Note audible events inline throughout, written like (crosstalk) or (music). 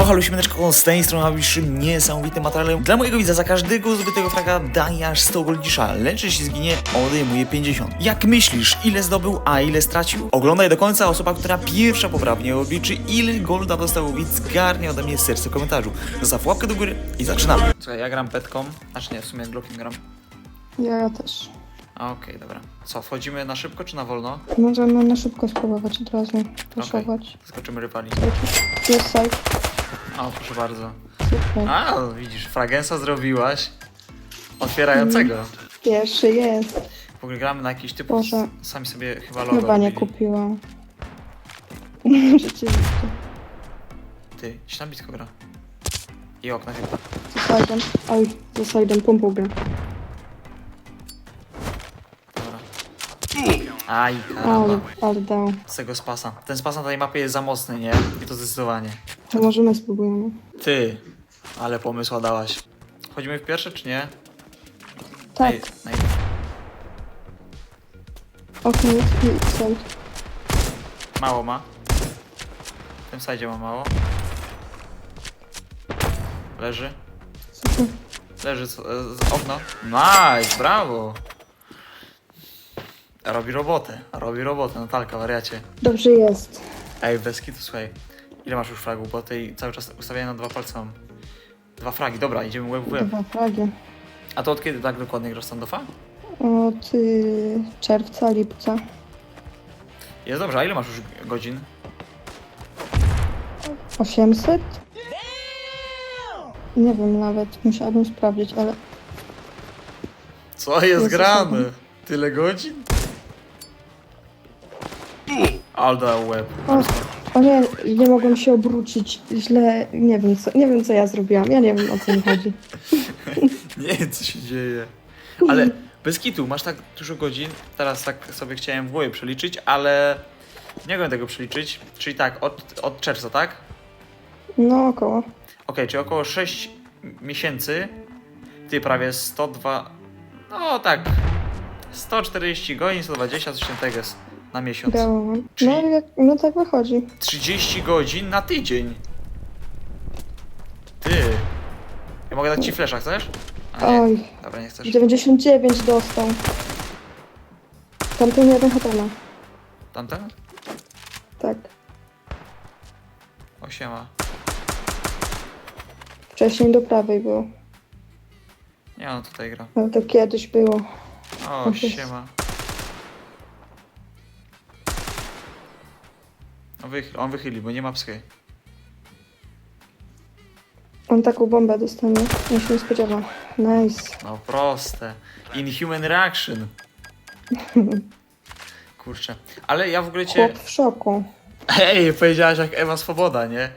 Halo, halo, siemaneczko, z tej strony najbliższym niesamowitym materiałem. Dla mojego widza za każdego zdobytego fraga daje aż 100 goldisza, lecz jeśli zginie, odejmuje 50. Jak myślisz, ile zdobył, a ile stracił? Oglądaj do końca, osoba, która pierwsza poprawnie obliczy, ile golda dostał widz, zgarnie ode mnie serce w komentarzu. Zostaw łapkę do góry i zaczynamy. Słuchaj, ja gram petką, znaczy nie, w sumie Glockiem gram. Ja, ja też. A, Okej, dobra. Co, wchodzimy na szybko czy na wolno? Możemy na szybko spróbować od razu puszować. Skoczymy rypali. Jest. O, proszę bardzo. Super. A, widzisz, fragensa zrobiłaś. Otwierającego. Pierwszy jest. W ogóle gramy na jakiś typ. Boże. Sami sobie chyba logo Chyba nie robili. kupiłam. (laughs) Rzeczywiście. Ty, tam blisko gra. I okna chyba. Side'em. Oj, side'em pompą gra. Dobra. Aj, karamba. ale dał. Z tego spasa. Ten spas na tej mapie jest za mocny, nie? I to zdecydowanie. To może my spróbujemy. Ty, ale pomysła dałaś. Chodzimy w pierwsze, czy nie? Tak, Ej, ej. okno i. Mało ma. W tym sajdzie ma mało. Leży. Super. Leży z, z okno. Nice, brawo. Robi robotę, robi robotę, Natalka, wariacie. Dobrze jest. Ej, bez kitu, słuchaj. Ile masz już fragów? Bo tej cały czas ustawiałem na dwa palce mam. Dwa fragi, dobra, idziemy łeb w łeb. Dwa fragi. A to od kiedy tak dokładnie grasz standoffa? Od y, czerwca, lipca. Jest dobrze, a ile masz już godzin? 800? Nie wiem nawet, musiałabym sprawdzić, ale Co jest Jest grane? Tyle godzin? Alda łeb. O, o nie, nie mogłem się obrócić. Źle, nie wiem co, nie wiem co ja zrobiłam. Ja nie wiem o co mi chodzi. (laughs) Nie co się dzieje. Ale bez kitu, masz tak dużo godzin. Teraz tak sobie chciałem w głowie przeliczyć, ale nie mogłem tego przeliczyć. Czyli tak, od, od czerwca, tak? No około. Okej, czyli około 6 miesięcy. Ty prawie 102. No tak. 140 godzin, 120 coś tego jest na miesiąc. Czyli- No, jak, no tak wychodzi. 30 godzin na tydzień. Ty. Ja mogę dać ci flesza, chcesz? A nie. Oj, Dobra, nie chcesz. 99 dostał. Tamten jeden hotela. Tamten? Tak. Osiema. Wcześniej do prawej było. Nie, on tutaj gra. Ale to kiedyś było. O, Okej. siema. On, wychyli, on wychyli, bo nie ma psy. On taką bombę dostanie. Ja się nie spodziewam. Nice. No proste. Inhuman reaction. (laughs) Kurczę. Ale ja w ogóle cię... Chłop w szoku. Ej, powiedziałaś jak Ewa Swoboda, nie?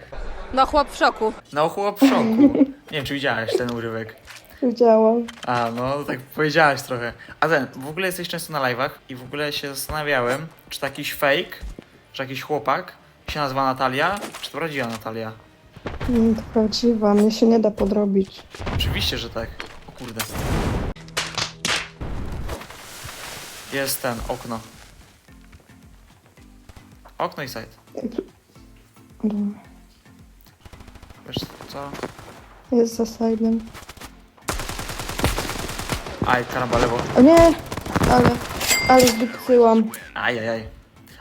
No chłop w szoku. No chłop w szoku. Nie wiem, czy widziałaś ten urywek. Widziałam. A, no tak powiedziałaś trochę. A ten, w ogóle jesteś często na live'ach i w ogóle się zastanawiałem, czy to jakiś fake, czy jakiś chłopak się nazywa Natalia, czy to prawdziwa Natalia. Mm, To prawdziwa. Mnie się nie da podrobić. Oczywiście, że tak. O kurde. Jest ten, okno. Okno i side. Dobra. Wiesz co? Jest za side'em. Aj, karamba, lewo. O nie! Ale, ale zdupcyłam. Ajajaj.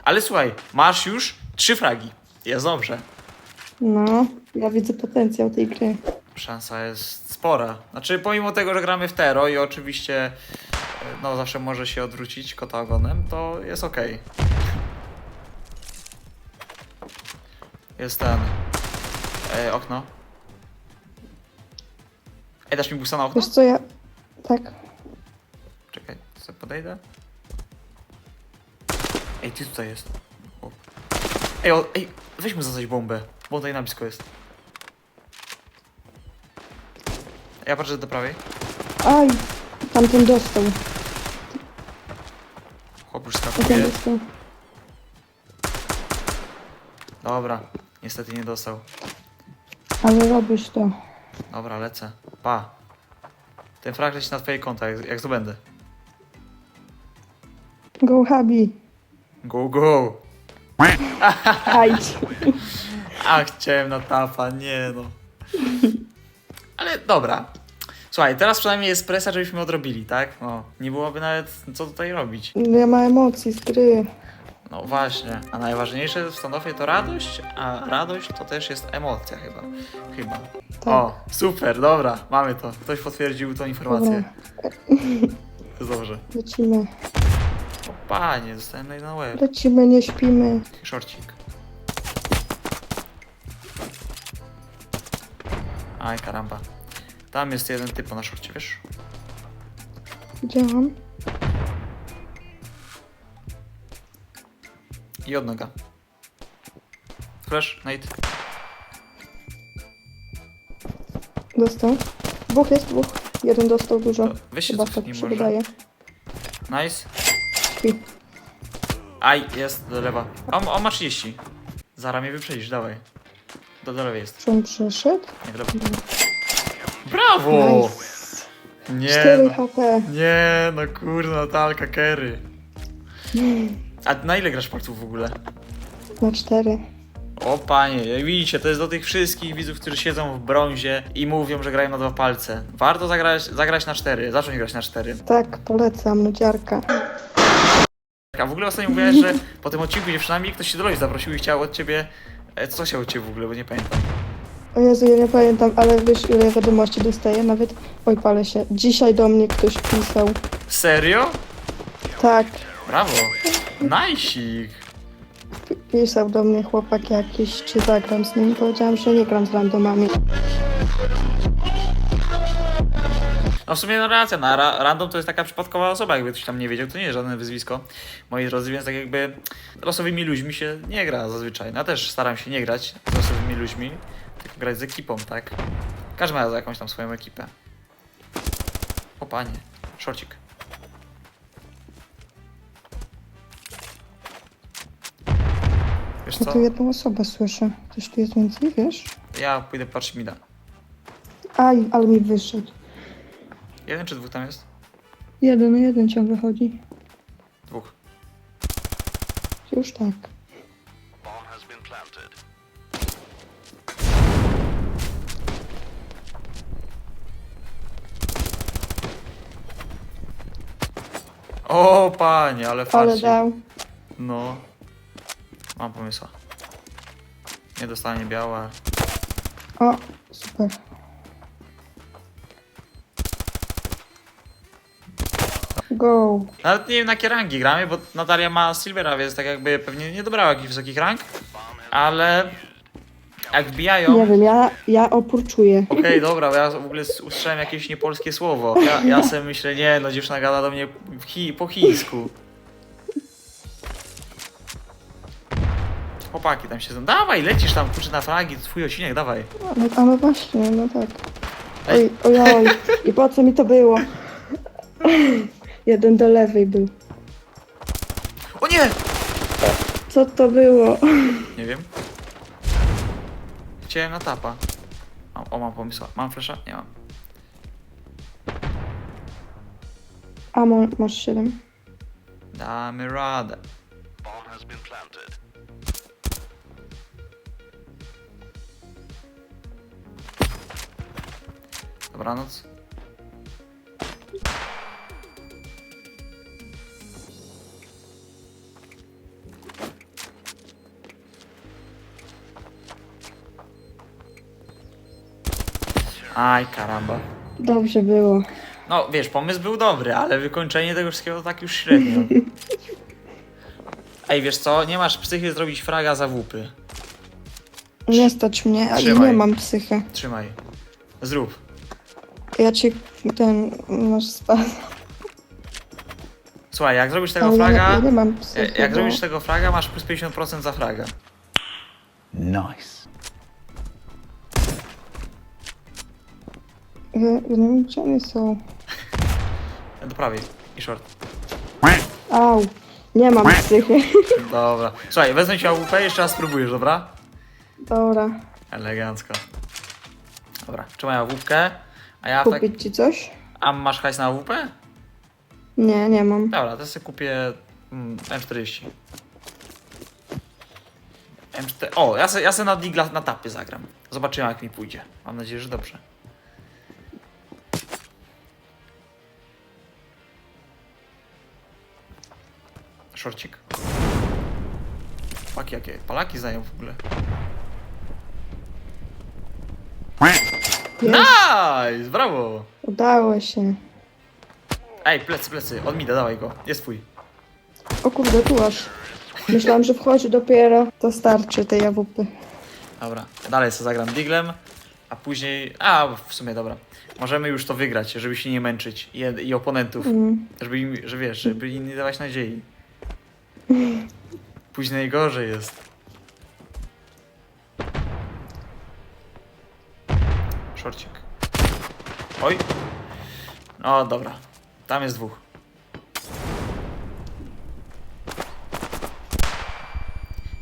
Ale słuchaj, masz już trzy fragi. Jest dobrze. No, ja widzę potencjał tej gry. Szansa jest spora. Znaczy, pomimo tego, że gramy w Tero i oczywiście e, no zawsze może się odwrócić kota ogonem, to jest okej. Jest ten... E, okno. Ej, dasz mi busa na okno? Wiesz co, ja... Tak. Czekaj, sobie podejdę. Ej, ty tutaj jest. Ej, o, ej, weźmy bombę, bo tutaj na blisko jest. Ja patrzę do prawej. Aj! Tamten dostał. Chłop już Tamten skakuje. dostał. Dobra, niestety nie dostał. Ale robisz to. Dobra, lecę. Pa. Ten frag leci na twoje konta, jak, jak zdobędę. Go Habi. Go, go! Ajdź. A, chciałem na tapa, nie no. Ale dobra. Słuchaj, teraz przynajmniej jest presja, żebyśmy odrobili, tak? No, nie byłoby nawet co tutaj robić. Nie ma emocji z gry. No właśnie, a najważniejsze w standoffie to radość, a radość to też jest emocja chyba. Chyba. Tak. O, super, dobra, mamy to. Ktoś potwierdził tą informację. Dobra, To jest dobrze. lecimy. Panie, dostałem na na łeb. Lecimy, nie śpimy. Szorcik. Aj, karamba. Tam jest jeden typ na szorcie, wiesz? Widziałam. I od noga. Flash, Nate. Dostał. Dwóch jest, dwóch. Jeden dostał dużo. To Weź się Chyba cofnij tak może. się wydaje. Nice. Śpi. Aj, jest do lewa. On, on ma 30. Zara mnie wyprzedzisz, dawaj. Do, do lewej jest. Czy on przeszedł? Nie, do. Brawo! Nice. Nie 4 no. HP. Nie no, kurna, Natalka, Kerry. A na ile grasz palców w ogóle? Na 4. O panie, jak widzicie, to jest do tych wszystkich widzów, którzy siedzą w brązie i mówią, że grają na dwa palce. Warto zagrać, zagrać na cztery, zacząć grać na cztery. Tak, polecam, nudziarka. A w ogóle ostatnio mówiłeś, że po tym odcinku dziewczynami ktoś się do Loli zaprosił i chciał od ciebie... E, Co chciał od ciebie w ogóle, bo nie pamiętam. O Jezu, ja nie pamiętam, ale wiesz ile wiadomości dostaję? Nawet, oj palę się, dzisiaj do mnie ktoś pisał. Serio? Tak, Brawo. Najsik. pisał do mnie chłopak jakiś, czy zagram z nim. Powiedziałam, że nie gram z randomami. No w sumie no racja, no, ra random to jest taka przypadkowa osoba, jakby ktoś tam nie wiedział, to nie jest żadne wyzwisko, moi drodzy, więc tak jakby losowymi ludźmi się nie gra zazwyczaj. No ja też staram się nie grać z losowymi ludźmi, tylko grać z ekipą, tak? Każdy ma jakąś tam swoją ekipę. O panie, szorcik. Wiesz Ja co? tu jedną osobę słyszę. Ktoś tu jest więcej, wiesz? Ja pójdę patrzeć mida. Aj, ale mi wyszedł. Jeden czy dwóch tam jest? Jeden jeden ciąg wychodzi. Dwóch. Już tak. O panie, ale Ale farci. dał. No. Mam pomysła. Nie dostanie biała. O, Go. Nawet nie wiem na jakie rangi gramy, bo Natalia ma Silvera, więc tak jakby pewnie nie dobrała jakichś wysokich rank. Ale jak wbijają... Nie wiem, ja, ja opór czuję. Okej, dobra, bo ja w ogóle usłyszałem jakieś niepolskie słowo. Ja, ja sobie myślę, nie, no dziewczyna gada do mnie w chi, po chińsku. Chłopaki tam siedzą. Dawaj, lecisz tam, kurczę, na flagi, to twój odcinek, dawaj. No, a no właśnie, no tak. Ej. Oj, oj, oj. I po co mi to było? (laughs) Jeden do lewej był. O nie! Co to było? (laughs) Nie wiem. Chciałem na tapa. O, o mam pomysł. Mam flesza? Nie mam. A mo, masz siedem. Damy radę. Dobranoc. Aj, karamba. Dobrze było. No, wiesz, pomysł był dobry, ale wykończenie tego wszystkiego to tak już średnio. (laughs) Ej, wiesz co? Nie masz psychy zrobić fraga za łupy. Nie stać mnie, ale Trzymaj. nie mam psychy. Trzymaj. Zrób. Ja ci ten masz spadł. Słuchaj, jak zrobisz tego Ale ja, fraga... ja nie mam psychy. Jak bo- zrobisz tego fraga, masz plus 50% za fraga. Nice. Ja, ja nie wiem, gdzie oni są. Do prawej. I short. Au. Nie mam psychy. (laughs) Dobra. Słuchaj, wezmę cię AWP i jeszcze raz spróbujesz, dobra? Dobra. Elegancko. Dobra, trzymaj AWP. A ja tak... Kupić ci coś? A masz hajs na AWP? Nie, nie mam. Dobra, to sobie kupię mm, M40. M4. O, ja se, ja se na digla na tapie zagram. Zobaczymy jak mi pójdzie. Mam nadzieję, że dobrze. Szorcik. Paki jakie? Palaki znają w ogóle. Nice! Brawo! Udało się. Ej, plecy, plecy. Mida, dawaj go. Jest twój. O kurde, tu aż. Myślałam, że wchodzi dopiero. To starczy tej jawupy. Dobra, dalej sobie zagram diglem, a później... A, w sumie dobra. Możemy już to wygrać, żeby się nie męczyć i, i oponentów. Mm. Żeby im, że wiesz, żeby im nie dawać nadziei. (laughs) Później gorzej jest. Szorcik. Oj. O, dobra. Tam jest dwóch.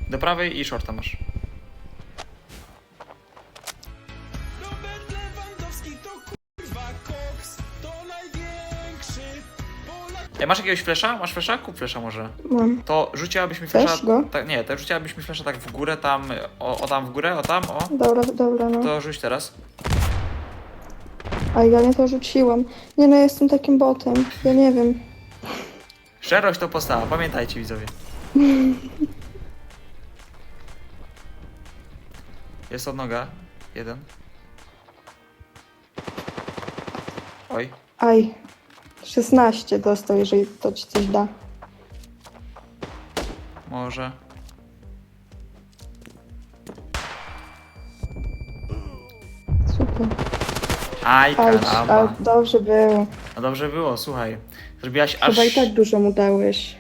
Do prawej i shorta masz. Ej, masz jakiegoś flesza? Masz flesza? Kup flesza może. Mam. To rzuciłabyś mi Chcesz flesza... go? Tak, nie, to rzuciłabyś mi flesza tak w górę, tam, o, o tam w górę, o tam, o. Dobra, dobra, no. To rzuć teraz. A ja nie to rzuciłam. Nie no, jestem takim botem. Ja nie wiem. Szczerość to postawa, pamiętajcie widzowie. (laughs) Jest odnoga. Jeden. Oj. Aj. 16 dostał, jeżeli to ci coś da. Może. Super. Aj, Aj, karamba. a dobrze było. No dobrze było, słuchaj. Zrobiłaś aż... Chyba i tak dużo mu dałeś.